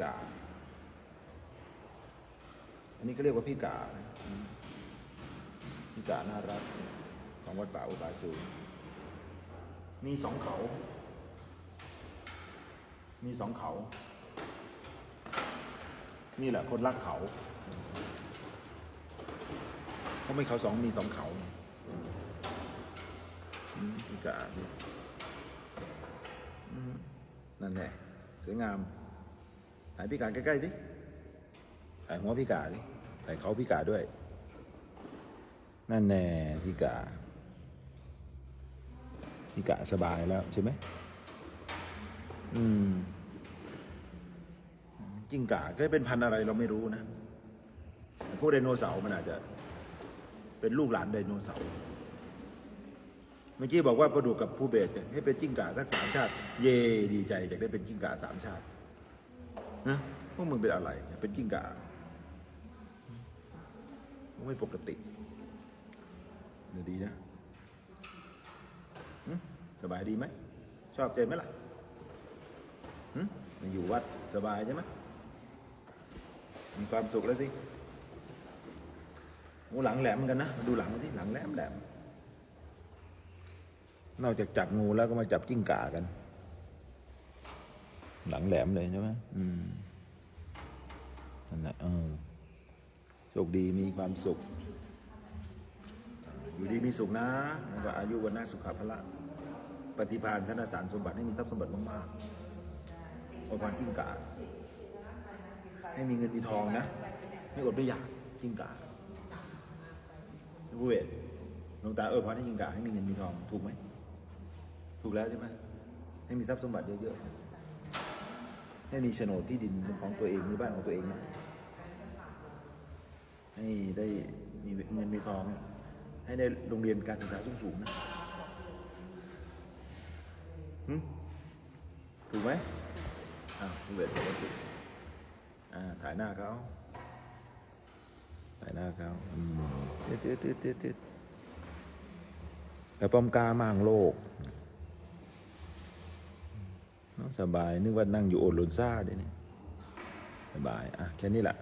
กา อันนี้ก็เรียกว่าพี่กานะพี่กาน่ารักของวัดป่าอุบาสูมีสองเขา มีสองเขา นี่แหละคนรักเขาเขาะไม่เขาสองมีสองเขาพี่กานั่นแหละสวยงาม ถ่ายพี่กาใกล้ๆดิถ่ายหัวพี่กาดิถ่ายเขาพี่กาด้วย นั่นแน่พี่กาพี่กาสบายแล้วใช่ไหมอืมกิ้งก่าก็เป็นพันธุ์อะไรเราไม่รู้นะพวกไดโนเสาร์มันอาจจะ เป็นลูกหลานไดโนเสาร์เมื่อกี้บอกว่าประดูกกับผู้เบสเนี่ยให้เป็นจิ้งก่าสักสามชาติ เย่ดีใจอยากได้เป็นจิ้งก่าสามชาติ นะพวกมึงเป็นอะไร เป็นจิ้งก่าไม่ปกติเดี๋ยวดีนะสบายดีไหม ชอบใจไหมล่ะหึมาอยู่วัดสบายใช่ไหมมีความสุขแล้วสิโอ้หลังแหลมกันนะ ดูหลังสิหลังแหลมแหลมนอกจากจับงูแล้วก็มาจับจิ้งก่ากัน หลังแหลมเลยใช่ไหมอืมนั่นแหละเออโชคดีมีความสุข อยู่ดีมีสุขนะแล้วก็อายุวันนาสุขภาละ ปฏิภาณธนสารสมบัติให้มีทรัพย์สมบัติมากๆโอวยพรกิ้งก่าให้มีเงินมีทองนะ ไม่อดไม่อยากกิ้งก่าผู้เวทหลวงตาเออพรให้กิ้งก่าให้มีเงินมีทองถูกไหม ถูกแล้วใช่ไหมให้มีทรัพย์สมบัติเยอะๆ ให้มีโฉนดที่ดินของตัวเองหรือบ้านของตัวเองนะให้ได้มีเงินมีทอง ให้ได้โรงเรียนการศึกษาสูงๆนะถูกไหมอ้าวผู้เวทบอกว่าถูกอ่าถ่ายหน้าเขาถ่ายหน้าเขาอืมติดติดติดติดติดแต่ป้อมกามังโลก สบายนึกว่านั่งอยู่โอดลนซ่าเดี๋ยวนี้สบาย อะ แค่นี้แหละ